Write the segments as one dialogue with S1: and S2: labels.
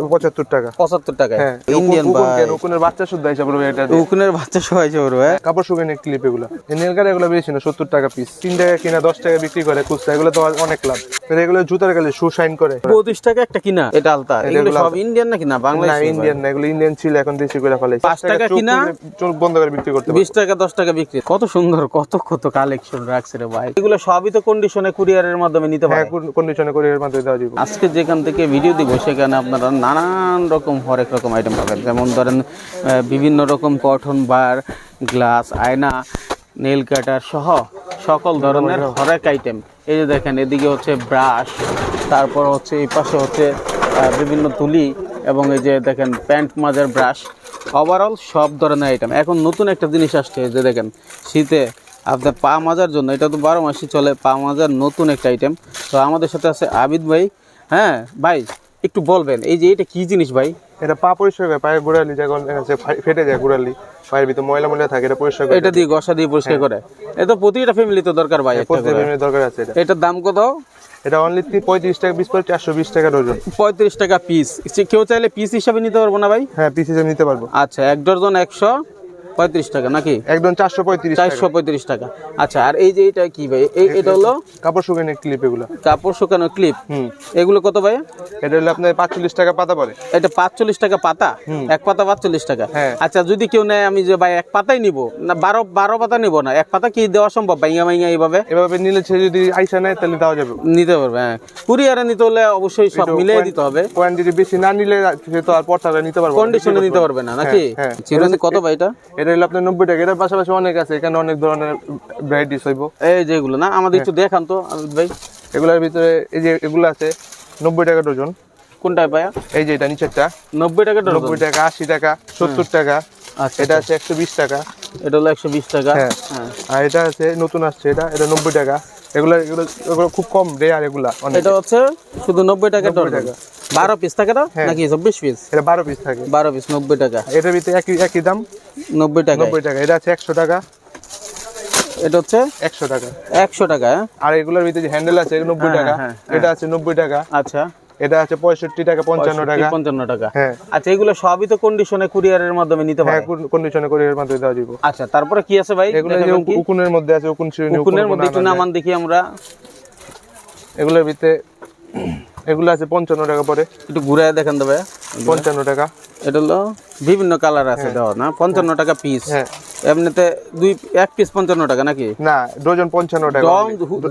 S1: পঁচাত্তর টাকা।
S2: পঁচাত্তর
S1: হ্যাঁ
S2: ইন্ডিয়ান
S1: উকুন
S2: ভাই
S1: কেন, উকুনের বাচ্চা শুদ্ধ হিসাব হবে এটা
S2: উকুনের বাচ্চা সবাই চড়বে হ্যাঁ।
S1: কাপড় শুকানো ক্লিপ এগুলো। নীলকার এগুলো বেশি না সত্তর টাকা পিস তিন টাকা কিনা দশ টাকা বিক্রি করে খুচরা এগুলো তো অনেক লাভ। এগুলো জুতার গালে শু শাইন করে।
S2: পঁচিশ টাকা একটা কিনা এটা আলতা। এগুলো
S1: এগুলো
S2: সব ইন্ডিয়ান নাকি? না বাংলা
S1: ইন্ডিয়ান না এগুলো ইন্ডিয়ান ছিল এখন দেশি করে ফেলে
S2: পাঁচ টাকা কিনা?
S1: চোখ বন্ধ করে বিক্রি করতে
S2: বিশ টাকা দশ টাকা বিক্রি। কত সুন্দর কত কত কালেকশন রাখছে রে ভাই। এগুলো সবই তো কন্ডিশনে কুরিয়ারের মাধ্যমে নিতে
S1: হ্যাঁ
S2: পারে।
S1: কন্ডিশনে করে এর মাধ্যমে দেওয়া যাবে।
S2: আজকে যেখান থেকে ভিডিও দিব সেখানে আপনারা নানান রকম হরেক রকম আইটেম পাবেন। যেমন ধরেন বিভিন্ন রকম কটন বার গ্লাস আয়না নেল কাটার সহ সকল ধরনের হরেক আইটেম এই যে দেখেন এদিকে হচ্ছে ব্রাশ তারপর হচ্ছে এই পাশে হচ্ছে বিভিন্ন তুলি এবং এই যে দেখেন প্যান্ট মাজার ব্রাশ ওভারঅল সব ধরনের আইটেম এখন নতুন একটা জিনিস আসছে যে দেখেন শীতে আপনার পা মাজার জন্য এটা তো বারো মাসই চলে পা মাজার নতুন একটা আইটেম তো আমাদের সাথে আছে আবিদ ভাই। হ্যাঁ ভাই একটু বলবেন এই যে এটা কি জিনিস ভাই?
S1: এটা পা পরিষ্কার করে পায়ের গোড়ালি যখন আছে ফেটে যায় গোড়ালি পায়ের ভিতরে ময়লা ময়লা থাকে এটা পরিষ্কার করে
S2: এটা দিয়ে। গসা দিয়ে পরিষ্কার করে। এটা প্রতিটা ফ্যামিলি তো দরকার ভাই প্রতিটা করে।
S1: প্রতিদিনের দরকার আছে এটা।
S2: এটার দাম কত?
S1: এটা অনলি পঁয়ত্রিশ টাকা পিস পরে চারশো বিশ টাকা ডজন
S2: পঁয়ত্রিশ টাকা পিস কেউ চাইলে পিস হিসাবে নিতে পারব না ভাই?
S1: হ্যাঁ পিস হিসাবে নিতে পারব।
S2: আচ্ছা এক ডজন একশো। পঁয়ত্রিশ টাকা নাকি?
S1: একদম চারশো পঁয়ত্রিশ টাকা।
S2: চারশো পঁয়ত্রিশ টাকা। আচ্ছা আর এই যে এটা কি ভাই? এই এটা হলো?
S1: কাপড় শুকানো ক্লিপ এগুলো।
S2: কাপড় শুকানো ক্লিপ
S1: হুম।
S2: এগুলো কত ভাই?
S1: এটা হলো আপনার পাঁচচল্লিশ টাকা পাতা পরে
S2: এটা পাঁচচল্লিশ টাকা পাতা? এক পাতা পাঁচচল্লিশ টাকা?
S1: হ্যাঁ।
S2: আচ্ছা যদি কেউ নেয় আমি যে ভাই এক পাতাই নিব? না বারো বারো পাতা নিব না? এক পাতা কি দেওয়া সম্ভব বাইঙ্গা বাইঙ্গা এইভাবে?
S1: এভাবে নিলে সে যদি আইসা নেয় তাহলে দেওয়া যাবে।
S2: নিতে পারবে হ্যাঁ। কুরিয়ারে নিতে হলে অবশ্যই সব মিলিয়ে দিতে হবে।
S1: কোয়ান্টিটি বেশি না নিলে সে তো আর পড়তাটা নিতে পারবে।
S2: কন্ডিশনে নিতে পারবে না নাকি?
S1: হ্যাঁ।
S2: কত ভাই এটা
S1: এটা হলো আপনার নব্বই টাকা এটার পাশাপাশি অনেক আছে এখানে অনেক ধরনের ভ্যারাইটিস হইব।
S2: এই যেগুলো না আমাদের একটু দেখান তো ভাই।
S1: এগুলোর ভিতরে এই যে এগুলো আছে নব্বই টাকা ডজন।
S2: কোনটায় পায়া
S1: এই যে এটা নিচেরটা।
S2: নব্বই টাকা
S1: নব্বই টাকা আশি টাকা সত্তর টাকা।
S2: আচ্ছা
S1: এটা আছে একশো বিশ টাকা।
S2: এটা হলো একশো বিশ টাকা।
S1: হ্যাঁ।
S2: হ্যাঁ।
S1: আর এটা আছে নতুন আসছে এটা এটা নব্বই টাকা। এগুলো এগুলো এগুলো খুব কম রেয়ার এগুলা
S2: এটা হচ্ছে শুধু নব্বই টাকা
S1: টাকা।
S2: বারো পিস থাকে না?
S1: হ্যাঁ।
S2: নাকি চব্বিশ পিস
S1: এটা বারো পিস থাকে।
S2: বারো পিস নব্বই টাকা।
S1: এটার ভিতরে একই একই দাম?
S2: নব্বই টাকা।
S1: নব্বই টাকা। এটা আছে একশো টাকা।
S2: এটা হচ্ছে
S1: একশো টাকা।
S2: একশো টাকা?
S1: আর এগুলোর ভিতরে যে হ্যান্ডেল আছে নব্বই
S2: হ্যাঁ,
S1: টাকা।
S2: হ্যাঁ,
S1: এটা আছে নব্বই টাকা।
S2: আচ্ছা।
S1: এটা আছে পঁয়ষট্টি টাকা পঞ্চান্ন টাকা।
S2: পঞ্চান্ন টাকা।
S1: হ্যাঁ।
S2: আচ্ছা এগুলো সবই তো কন্ডিশনে কুরিয়ারের মাধ্যমে নিতে
S1: হ্যাঁ
S2: পারে?
S1: কন্ডিশনে করে এর মাধ্যমে দেওয়া যাবে
S2: আচ্ছা তারপরে কি আছে ভাই?
S1: এগুলো? উকুনের মধ্যে আছে উকুন শ্রেণি
S2: উকুনের মধ্যে একটু নামান দেখি আমরা।
S1: এগুলোর ভিতরে এগুলো আছে পঞ্চান্ন টাকা পরে।
S2: একটু ঘুরে দেখান দেবে
S1: পঞ্চান্ন টাকা।
S2: এটা হলো বিভিন্ন কালার আছে দেওয়া না? পঞ্চান্ন টাকা পিস
S1: হ্যাঁ।
S2: এমনিতে দুই এক পিস পঞ্চান্ন টাকা নাকি?
S1: না ডজন পঞ্চান্ন টাকা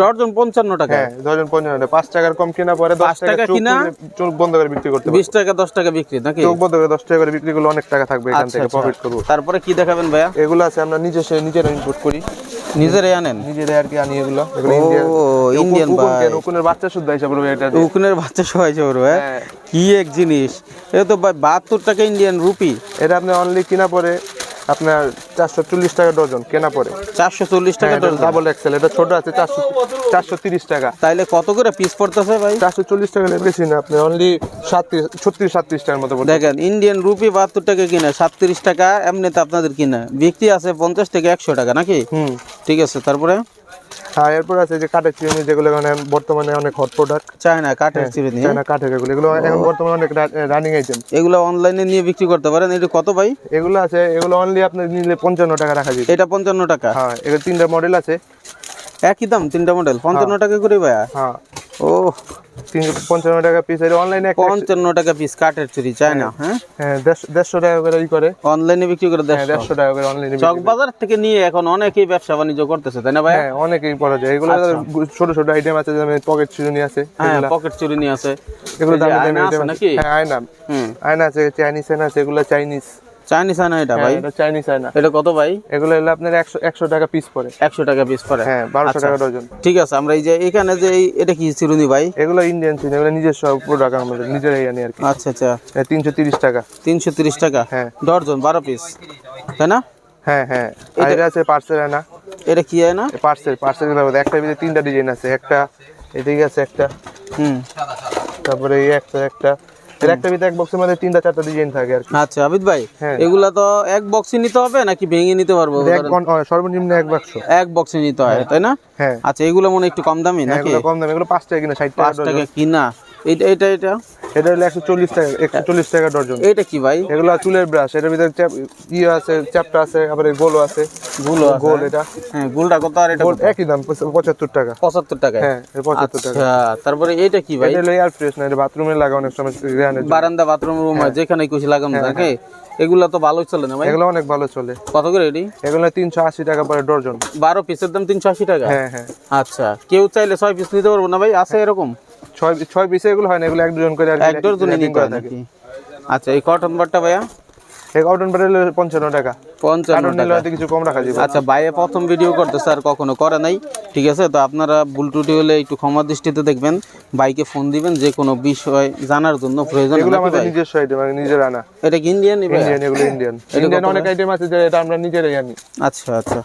S2: ডজন- পঞ্চান্ন টাকা।
S1: হ্যাঁ ডজন পঞ্চান্ন টাকা। পাঁচ টাকার কম কিনা পরে দশ টাকা
S2: কিনা?
S1: চোখ বন্ধ করে বিক্রি করতে
S2: বিশ টাকা দশ টাকা বিক্রি নাকি?
S1: চোখ বন্ধ করে দশ টাকা করে বিক্রি করলে অনেক টাকা থাকবে এখান
S2: আচ্ছা,
S1: থেকে
S2: আচ্ছা।
S1: প্রফিট করব।
S2: তারপরে কি দেখাবেন ভাইয়া?
S1: এগুলো আছে আমরা নিজস্ব নিজেরা ইনপুট করি।
S2: নিজেরাই আনেন?
S1: নিজেরাই আর কি আনি এগুলো।
S2: ও
S1: ইন্ডিয়ান
S2: ভাই।
S1: উকুনের বাচ্চা শুদ্ধ হিসাব এটা
S2: উকুনের বাচ্চা সবাই চড়বে
S1: হ্যাঁ।
S2: কি এক জিনিস। এটা তো ভাই বাহাত্তর টাকা ইন্ডিয়ান রুপি
S1: এটা আপনি অনলি কিনা পরে আপনার চারশো চল্লিশ টাকা ডজন কেনা পরে
S2: চারশো চল্লিশ টাকা ডজন।
S1: ডাবল এক্সেল এটা ছোট আছে চারশো চারশো তিরিশ টাকা।
S2: তাইলে কত করে পিস পড়তেছে ভাই?
S1: চারশো চল্লিশ টাকা বেশি না আপনি অনলি সাতত্রিশ ছত্রিশ সাতত্রিশ টাকার মতো।
S2: দেখেন ইন্ডিয়ান রুপি বাহাত্তর টাকা কিনে সাতত্রিশ টাকা এমনিতে আপনাদের কিনে। বিক্রি আছে পঞ্চাশ থেকে একশো টাকা নাকি?
S1: হুম।
S2: ঠিক আছে তারপরে?
S1: আর এরপর আছে যে কাঠের চিরুনি যেগুলো মানে বর্তমানে অনেক হট প্রোডাক্ট
S2: চায়না কাঠের চিরুনি।
S1: চায়না কাঠের এগুলো। এগুলো এখন বর্তমানে অনেক রানিং আইটেম
S2: এগুলো অনলাইনে নিয়ে বিক্রি করতে পারেন। এটা কত ভাই?
S1: এগুলো আছে এগুলো অনলি আপনি নিলে পঞ্চান্ন টাকা রাখা যায়
S2: এটা পঞ্চান্ন টাকা?
S1: হ্যাঁ এগুলো তিনটা মডেল আছে।
S2: একই দাম তিনটা মডেল পঞ্চান্ন টাকা করে ভাইয়া?
S1: হ্যাঁ।
S2: ও
S1: পঞ্চান্ন টাকা পিস এটা অনলাইনে
S2: পঞ্চান্ন টাকা পিস কাঠের চুরি চায়না হ্যাঁ?
S1: হ্যাঁ দেড়শো দেড়শো টাকা করে ই করে।
S2: অনলাইনে বিক্রি করে
S1: হ্যাঁ
S2: দেড়শো
S1: দেড়শো টাকা করে অনলাইনে
S2: চক বাজার থেকে নিয়ে এখন অনেকেই ব্যবসা বাণিজ্য করতেছে তাই না ভাই?
S1: হ্যাঁ অনেকেই যায়। এগুলো ছোট ছোট আইটেম আছে যেমন পকেট চিরুনি আছে
S2: হ্যাঁ পকেট চুরি আছে।
S1: এগুলো দামি দামি
S2: আয়না। নাকি?
S1: হ্যাঁ আয়না। আছে চাইনিজ আয়না আছে এগুলো চাইনিজ
S2: চাইনিজ আয়না এটা ভাই।
S1: এটা চাইনিজ আয়না
S2: এটা কত ভাই?
S1: এগুলো হলো আপনার একশো একশো টাকা পিস পড়ে।
S2: একশো টাকা পিস পড়ে।
S1: হ্যাঁ বারোশো
S2: আচ্ছা।
S1: টাকা ডজন।
S2: ঠিক আছে আমরা এই যে এখানে যে এই- এটা কি চিরুনি ভাই?
S1: এগুলো ইন্ডিয়ান চিনি এগুলো নিজস্ব প্রোডাক্ট আমাদের নিজেরাই আনি আর কি।
S2: আচ্ছা আচ্ছা।
S1: তিনশো তিরিশ টাকা।
S2: তিনশো তিরিশ টাকা?
S1: হ্যাঁ।
S2: ডর্জন বারো পিস তাই না?
S1: হ্যাঁ হ্যাঁ। এটা আছে পার্সেল আয়না
S2: এটা কি আয়না
S1: পার্সেল পার্সেল একটা ভিতরে তিনটা ডিজাইন আছে। একটা এদিকে আছে একটা।
S2: হুম।
S1: তারপরে এই একটা একটা। এর একটা ভিতরে এক বক্সের মধ্যে তিনটা চারটা ডিজাইন থাকে আর কি।
S2: আচ্ছা আবিদ ভাই
S1: হ্যাঁ।
S2: এগুলা তো এক বক্সে নিতে হবে নাকি ভেঙে নিতে পারব?
S1: সর্বনিম্ন এক বাক্স
S2: এক বক্সে নিতে হয় তাই না?
S1: হ্যাঁ।
S2: আচ্ছা এগুলো মনে হয় একটু কম দামি নাকি?
S1: কম দামি এগুলো পাঁচ টাকা কিনা ষাট টাকা
S2: পাঁচ টাকা। কিনা। এটা এটা এটা?
S1: এটা হলো একশো চল্লিশ টাকা একশো চল্লিশ টাকা ডর্জন
S2: এটা কি ভাই?
S1: এগুলো চুলের ব্রাশ এটার ভিতরে ইয়ে আছে চ্যাপটা আছে আবার গোলও আছে।
S2: গুলো।
S1: গোল এটা।
S2: হ্যাঁ গুলটা কত আর এটা
S1: একই দাম পঁচাত্তর টাকা।
S2: পঁচাত্তর টাকায়
S1: হ্যাঁ পঁচাত্তর টাকা।
S2: আচ্ছা তারপরে এটা কি ভাই?
S1: এটা হলো এয়ার ফ্রেশ না এটা বাথরুমে লাগা অনেক সময়
S2: বারান্দা বাথরুম রুম
S1: হ্যাঁ।
S2: যেখানে খুশি লাগানো থাকে। এগুলা তো ভালো চলে না ভাই?
S1: এগুলো অনেক ভালো চলে।
S2: কত করে এটি?
S1: এগুলো তিনশো আশি টাকা পরে ডর্জন
S2: বারো পিসের দাম তিনশো আশি টাকা?
S1: হ্যাঁ হ্যাঁ।
S2: আচ্ছা কেউ চাইলে ছয় পিস নিতে পারব না ভাই? আছে এরকম?
S1: ছয় ছয় পিসে এগুলো হয় না এগুলো এক দুজন করে
S2: এক নিতে
S1: করা থাকে।
S2: আচ্ছা এই কটন বারটা ভাইয়া?
S1: এই কটন প্যাড হলো পঞ্চান্ন টাকা।
S2: পঞ্চান্ন টাকা।
S1: কিছু কম রাখা যাবে।
S2: আচ্ছা বাইরে প্রথম ভিডিও করতে স্যার কখনো করে নাই ঠিক আছে? তো আপনারা ত্রুটি হলে একটু ক্ষমা দৃষ্টিতে দেখবেন। বাইকে ফোন দিবেন যে কোনো বিষয় জানার জন্য প্রয়োজন
S1: এগুলো আমাদের নিজস্ব আইটেম মানে নিজের আনা।
S2: এটা কি ইন্ডিয়ান
S1: ইন্ডিয়ান এগুলো ইন্ডিয়ান ইন্ডিয়ান অনেক আইটেম আছে যে এটা আমরা নিজেরাই আনি।
S2: আচ্ছা আচ্ছা।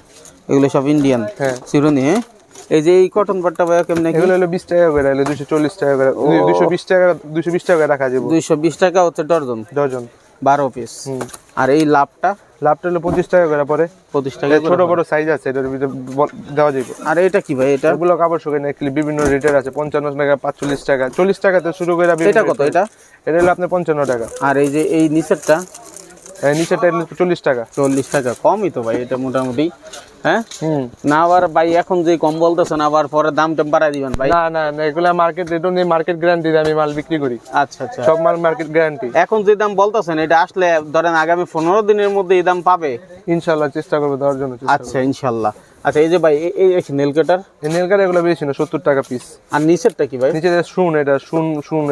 S2: এগুলো সব ইন্ডিয়ান
S1: হ্যাঁ।
S2: চিরুনি হ্যাঁ? এই যে এই কটন পাটটা ভাই কেমনে
S1: এগুলো হলো বিশ টাকা করে এগুলো দুশো চল্লিশ টাকা করে। দুশো বিশ টাকা দুশো বিশ টাকা করে রাখা যাবে।
S2: দুইশো বিশ টাকা হচ্ছে ডর্জন
S1: ডজন।
S2: বারো পিস আর এই লাভটা?
S1: লাভটা হলো পঁচিশ টাকা করে পরে।
S2: পঁচিশ টাকা
S1: ছোট বড় সাইজ আছে এটার ভিতরে দেওয়া যাবে
S2: আর এটা কি ভাই এটা?
S1: এগুলো কাপড় শুকায় ক্লিপ বিভিন্ন রেটের আছে পঞ্চান্ন টাকা পাঁচচল্লিশ টাকা। চল্লিশ টাকা তো শুরু করে
S2: এটা কত এটা?
S1: এটা হলো আপনার পঞ্চান্ন টাকা।
S2: আর এই যে এই নিচেরটা?
S1: এই নিচেরটা হলো চল্লিশ টাকা।
S2: চল্লিশ টাকা। কমই তো ভাই এটা মোটামুটি। হ্যাঁ? না আবার ভাই এখন যে কম বলতেছেন আবার পরে দাম টাম বাড়াই দিবেন ভাই?
S1: না না না এগুলো মার্কেট নেই মার্কেট গ্যারান্টি আমি মাল বিক্রি করি।
S2: আচ্ছা আচ্ছা।
S1: সব মাল মার্কেট গ্যারান্টি
S2: এখন যে দাম বলতেছেন এটা আসলে ধরেন আগামী পনেরো দিনের মধ্যে এই দাম পাবে?
S1: ইনশাল্লাহ চেষ্টা করব দেওয়ার জন্য
S2: আচ্ছা ইনশাল্লাহ। আচ্ছা এই যে ভাই এই- এই নেল কাটার
S1: এই নেলকার এগুলো বেশি না সত্তর টাকা পিস
S2: আর নিচেরটা কি ভাই?
S1: নিচে শুন এটা শুন শুন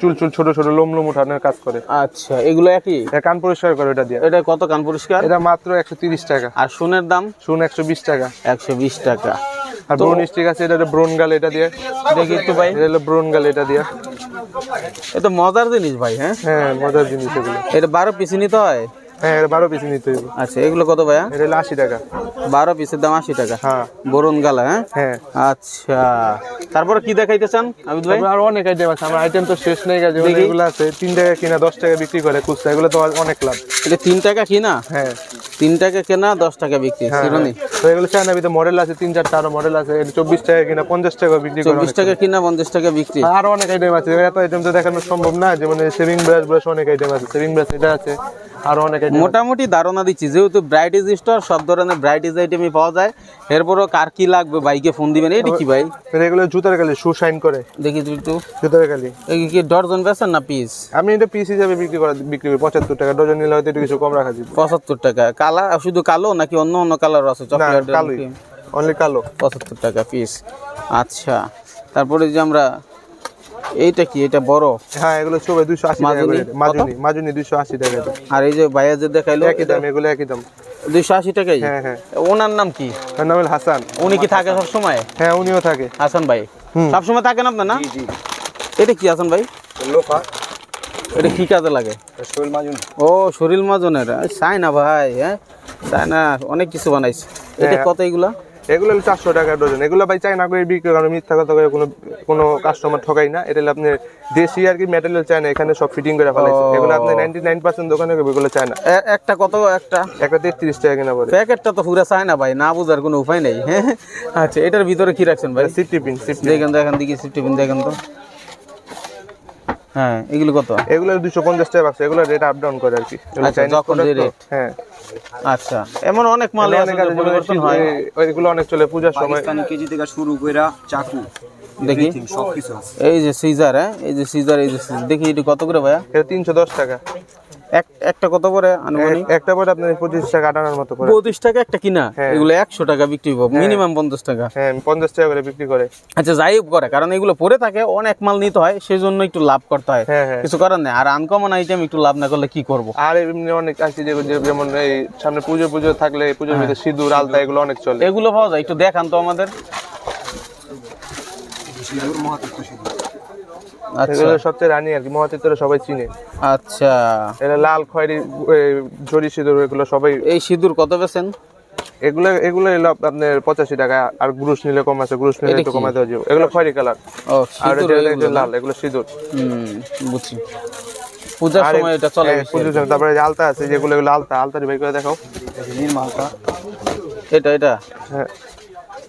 S1: চুল চুল ছোট ছোট লোম লোম উঠানোর কাজ করে।
S2: আচ্ছা এগুলো একই?
S1: এটা কান পরিষ্কার করে এটা দিয়ে।
S2: এটা কত কান পরিষ্কার?
S1: এটা মাত্র একশো তিরিশ টাকা।
S2: আর সোনের দাম?
S1: শুন একশো বিশ টাকা।
S2: একশো বিশ টাকা।
S1: আর ব্রোন স্টিক আছে এটা ব্রোন গাল এটা দিয়ে।
S2: দেখি একটু ভাই।
S1: এটা হলো ব্রোন গাল এটা দিয়ে।
S2: এটা মজার জিনিস ভাই হ্যাঁ?
S1: হ্যাঁ মজার জিনিস এগুলো।
S2: এটা বারো পিস নিতে হয়?
S1: হ্যাঁ বারো পিস নিতে
S2: আচ্ছা এগুলো কত ভাইয়া?
S1: এটা হলো আশি টাকা।
S2: বারো পিসের দাম আশি টাকা।
S1: হ্যাঁ।
S2: বরুণ গালা হ্যাঁ?
S1: হ্যাঁ।
S2: আচ্ছা। তারপরে কি দেখাইতে চান আবিদ ভাই?
S1: আরও অনেক আইটেম আছে আমার আইটেম তো শেষ নেই গেছে এগুলো আছে। তিন টাকা কিনা দশ টাকা বিক্রি করে খুচরা এগুলো তো অনেক লাভ।
S2: এটা তিন টাকা কিনা?
S1: হ্যাঁ।
S2: তিন টাকা কেনা দশ টাকা বিক্রি।
S1: হ্যাঁ,
S2: শিরোনি
S1: তো এগুলো চায়না ভিতরে মডেল আছে তিন চারটা আরও মডেল আছে চব্বিশ টাকা কিনা পঞ্চাশ টাকা বিক্রি
S2: চব্বিশ টাকা কিনা পঞ্চাশ টাকা বিক্রি।
S1: আর অনেক আইটেম আছে এত আইটেম তো দেখানো সম্ভব না যেমন সেভিং ব্রাশ ব্রাশ অনেক আইটেম আছে সেভিং ব্রাশ এটা আছে আরও অনেক
S2: মোটামুটি ধারণা দিচ্ছি যেহেতু ব্রাইটিজ স্টোর সব ধরনের ব্রাইটিজ আইটেমই পাওয়া যায়। এরপরও কার কি লাগবে বাইকে ফোন দিবেন এটা কি ভাই?
S1: এগুলো জুতার গালি শু শাইন করে।
S2: দেখি একটু।
S1: জুতার গালি।
S2: এই কি ডর্জন বেচেন না পিস
S1: আমি এটা পিস হিসাবে বিক্রি করা বিক্রি করি পঁচাত্তর টাকা ডজন নিলে হয়তো একটু কিছু কম রাখা যাবে
S2: পঁচাত্তর টাকা। কালা শুধু কালো নাকি অন্য অন্য কালার আছে? চকলেট
S1: কালোই। অনলি কালো।
S2: পঁচাত্তর টাকা পিস আচ্ছা তারপরে যে আমরা এইটা কি? এটা বড়?
S1: হ্যাঁ এগুলো সবাই দুইশো আশি টাকা
S2: মাজুনি?
S1: মাজুনি দুইশো আশি টাকা
S2: আর এই যে ভাইয়া যে দেখাইলো
S1: একই দাম এগুলো একই দাম।
S2: দুইশো আশি টাকাই?
S1: হ্যাঁ হ্যাঁ।
S2: ওনার নাম কি?
S1: তার নাম হলো হাসান।
S2: উনি কি থাকে সব সময়
S1: হ্যাঁ উনিও থাকে।
S2: হাসান ভাই। সব সময় থাকেন আপনার না এটা কি হাসান ভাই?
S1: লোফা।
S2: এটা কি কাজে লাগে?
S1: শৈল মাজুনি।
S2: ও শরীর মাজনের। চাই না ভাই হ্যাঁ? চাই না অনেক কিছু বানাইছে। এটা
S1: হ্যাঁ।
S2: কত এগুলা?
S1: এগুলো হলো চারশো টাকা ডজন। এগুলো ভাই চাই না করে বিক্রি কারণ মিথ্যা কথা করে কোনো কোনো কাস্টমার ঠকাই না। এটা হলো আপনার দেশি আর কি মেটেরিয়াল চায় না এখানে সব ফিটিং করে ফেলাইছে। এগুলো আপনি নাইনটি নাইন পার্সেন্ট দোকানে এগুলো চায় না
S2: একটা কত একটা?
S1: একটা তেত্রিশ টাকা কিনা পরে
S2: প্যাকেটটা তো পুরো চায় না ভাই না বোঝার কোনো উপায় নেই হ্যাঁ? আচ্ছা এটার ভিতরে কি রাখছেন ভাই?
S1: সিফটি পিন সিফটি
S2: দেখেন তো এখান দিকে টিফিন দেখেন তো। হ্যাঁ এগুলো কত?
S1: এগুলো দুশো পঞ্চাশ টাকা বাক্স এগুলো রেট আপ ডাউন করে আর কি।
S2: আচ্ছা, যখন
S1: product হ্যাঁ।
S2: আচ্ছা এমন অনেক মাল পরিবর্তন হয়
S1: এগুলো অনেক চলে পূজার সময়।
S3: পাকিস্তানি কেজি থেকে শুরু কইরা চাকু
S2: দেখি। এই যে সিজার হ্যাঁ? এই যে সিজার এই যে। দেখি এটা কত করে ভাইয়া?
S1: এটা তিনশো দশ টাকা।
S2: একটা কত করে আনুমানিক?
S1: একটা পরে আপনার পঁচিশ টাকা আটানোর মতো করে
S2: পঁচিশ টাকা একটা কিনা?
S1: হ্যাঁ।
S2: এগুলো একশো টাকা বিক্রি হব মিনিমাম পঞ্চাশ টাকা।
S1: হ্যাঁ পঞ্চাশ টাকা করে বিক্রি করে।
S2: আচ্ছা যাই করে কারণ এগুলো পরে থাকে অনেক মাল নিতে হয় সেই জন্য একটু লাভ করতে হয়।
S1: হ্যাঁ হ্যাঁ।
S2: কিছু করার নেই আর আনকমন আইটেম একটু লাভ না করলে কি করব?
S1: আর এমনি অনেক আছে যেমন এই সামনে পুজো পুজো থাকলে পুজোর
S2: হ্যাঁ।
S1: ভিতরে সিঁদুর আলতা এগুলো অনেক চলে।
S2: এগুলো পাওয়া যায় একটু দেখান তো আমাদের।
S3: সিঁদুর মহাতীর্থ সিঁদুর
S1: এগুলো সবচেয়ে রানী আর কি মহাচিত্র সবাই চিনে।
S2: আচ্ছা।
S1: এটা লাল খয়েরি জরি সিঁদুর এগুলো সবাই
S2: এই সিঁদুর কত বেছেন?
S1: এগুলো এগুলো এলো আপনার পঁচাশি টাকা আর গ্রুস নিলে কম আছে গ্রুস নিলে একটু কমাতে হবে এগুলো খয়েরি কালার। আর? লাল এগুলো সিঁদুর।
S2: বুঝছি। পূজার সময় এটা চলে
S1: সময়। তারপরে আলতা আছে যেগুলো এগুলো আলতা আলতা বাই করে দেখাও।
S2: এটা এটা।
S1: হ্যাঁ।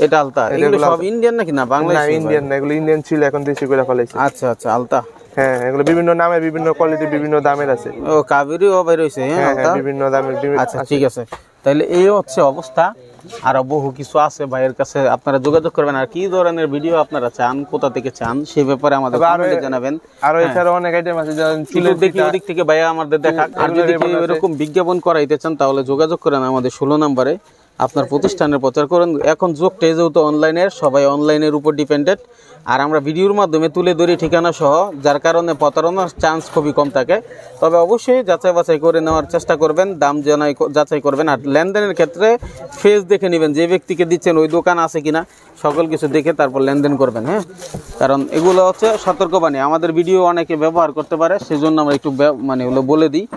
S2: এটা আলতা। এগুলো সব ইন্ডিয়ান নাকি? না
S1: না ইন্ডিয়ান না এগুলো ইন্ডিয়ান ছিল এখন দেশি করে ফেলাইছে।
S2: আচ্ছা আচ্ছা আলতা।
S1: হ্যাঁ এগুলো বিভিন্ন নামে বিভিন্ন কোয়ালিটি বিভিন্ন দামের আছে।
S2: ও কাবেরিও হ্যাঁ
S1: হ্যাঁ? হ্যাঁ বিভিন্ন দামের
S2: আচ্ছা ঠিক আছে। তাহলে এই হচ্ছে অবস্থা। আরও বহু কিছু আছে ভাইয়ের কাছে আপনারা যোগাযোগ করবেন। আর কি ধরনের ভিডিও আপনারা চান কোথা থেকে চান সেই ব্যাপারে আমাদের জানাবেন।
S1: আর এছাড়া অনেক আইটেম আছে
S2: চুলের ওদিক থেকে ভাইয়া আমাদের দেখা। আর যদি। এরকম বিজ্ঞাপন করাইতে চান তাহলে যোগাযোগ করেন আমাদের ষোলো নম্বরে। আপনার প্রতিষ্ঠানের প্রচার করেন। এখন যুগটা যেহেতু অনলাইনের সবাই অনলাইনের উপর ডিপেন্ডেন্ট আর আমরা ভিডিওর মাধ্যমে তুলে ধরি ঠিকানা সহ যার কারণে প্রতারণার চান্স খুবই কম থাকে। তবে অবশ্যই যাচাই বাছাই করে নেওয়ার চেষ্টা করবেন দাম জানাই যাচাই করবেন। আর লেনদেনের ক্ষেত্রে ফেস দেখে নেবেন যে ব্যক্তিকে দিচ্ছেন ওই দোকান আছে কিনা সকল কিছু দেখে তারপর লেনদেন করবেন হ্যাঁ? কারণ এগুলো হচ্ছে সতর্কবাণী। আমাদের ভিডিও অনেকে ব্যবহার করতে পারে সেজন্য আমরা একটু মানে ওগুলো বলে দিই।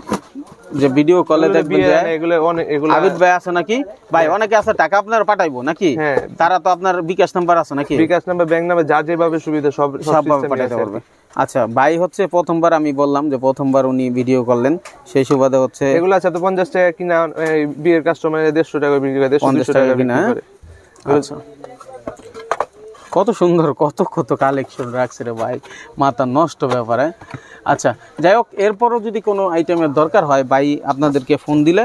S2: যে ভিডিও কলে
S1: এগুলো
S2: দেখবেন যে
S1: এগুলো অনেক এগুলো
S2: আবিদ ভাই আছে নাকি? ভাই অনেকে আছে টাকা আপনার পাঠাইবো নাকি?
S1: হ্যাঁ।
S2: তারা তো আপনার বিকাশ নাম্বার আছে নাকি?
S1: বিকাশ নাম্বার ব্যাংক নাম্বার যা যেভাবে সুবিধা সব সব
S2: সবভাবে
S1: আছে।
S2: পারবে। আচ্ছা ভাই হচ্ছে প্রথমবার আমি বললাম যে প্রথমবার উনি ভিডিও করলেন। সেই সুবাদে হচ্ছে
S1: এগুলো আছে তো পঞ্চাশ টাকা কিনা বিয়ের কাস্টমার দেড়শো টাকা বিক্রি করে দেড়শো
S2: টাকা
S1: টাকা
S2: কিনা, আচ্ছা। কত সুন্দর কত কত কালেকশন রাখছে রে ভাই। মাথা নষ্ট ব্যাপারে। আচ্ছা যাই হোক এরপরও যদি কোনো আইটেমের দরকার হয় ভাই আপনাদেরকে ফোন দিলে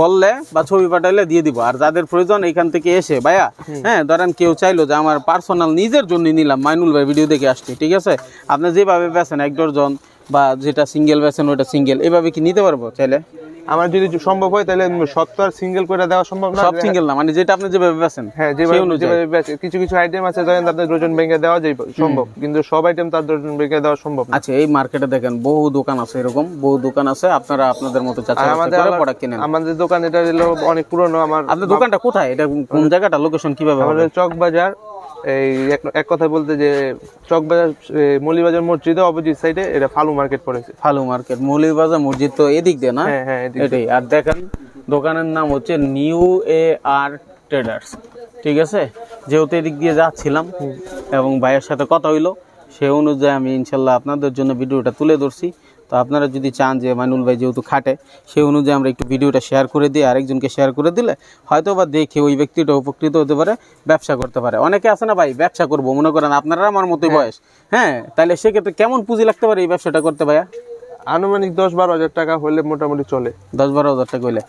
S2: বললে বা ছবি পাঠাইলে দিয়ে দিব। আর যাদের প্রয়োজন এখান থেকে এসে ভাইয়া হ্যাঁ ধরেন কেউ চাইলো যে আমার পার্সোনাল নিজের জন্য নিলাম মাইনুল ভাই ভিডিও দেখে আসছি ঠিক আছে? আপনি যেভাবে বেছেন এক ডজন বা যেটা সিঙ্গেল বেছেন ওইটা সিঙ্গেল এভাবে কি নিতে পারব চাইলে?
S1: আমার যদি সম্ভব হয় তাহলে আর সিঙ্গেল করে দেওয়া সম্ভব না।
S2: সব সিঙ্গেল না মানে যেটা আপনি যেভাবে বেছেন
S1: হ্যাঁ যেভাবে কিছু কিছু আইটেম আছে ধরেন আপনার ডজন ব্যাংকে দেওয়া যায় সম্ভব কিন্তু সব আইটেম তার ডজন ব্যাংকে দেওয়া সম্ভব
S2: আচ্ছা এই মার্কেটে দেখেন বহু দোকান আছে এরকম বহু দোকান আছে আপনারা আপনাদের মতো চাচা
S1: আমাদের
S2: প্রোডাক্ট কিনেন।
S1: আমাদের দোকান এটা হলো অনেক পুরনো আমার
S2: আপনার দোকানটা কোথায়? এটা কোন জায়গাটা লোকেশন কীভাবে
S1: আমাদের চক বাজার এই এক- কথা বলতে যে চক বাজার মলিবাজার মসজিদে অপোজিট সাইডে এটা ফালু মার্কেট পড়েছে।
S2: ফালু মার্কেট মৌলিবাজার মসজিদ তো এদিক দিয়ে না?
S1: হ্যাঁ হ্যাঁ
S2: এটাই। আর দেখেন দোকানের নাম হচ্ছে নিউ এ আর ট্রেডার্স ঠিক আছে? যেহেতু এদিক দিয়ে যাচ্ছিলাম এবং ভাইয়ের সাথে কথা হইল সে অনুযায়ী আমি ইনশাল্লাহ আপনাদের জন্য ভিডিওটা তুলে ধরছি। তো আপনারা যদি চান যে মাইনুল ভাই যেহেতু খাটে সেই অনুযায়ী আমরা একটু ভিডিওটা শেয়ার করে দিই আরেকজনকে শেয়ার করে দিলে হয়তো বা দেখে ওই ব্যক্তিটা উপকৃত হতে পারে ব্যবসা করতে পারে। অনেকে আছে না ভাই ব্যবসা করব মনে করেন আপনারা আমার মতোই বয়স। হ্যাঁ তাহলে সেক্ষেত্রে কেমন পুঁজি লাগতে পারে এই ব্যবসাটা করতে ভাইয়া?
S1: আনুমানিক দশ বারো হাজার টাকা হলে মোটামুটি চলে।
S2: দশ বারো হাজার টাকা হইলে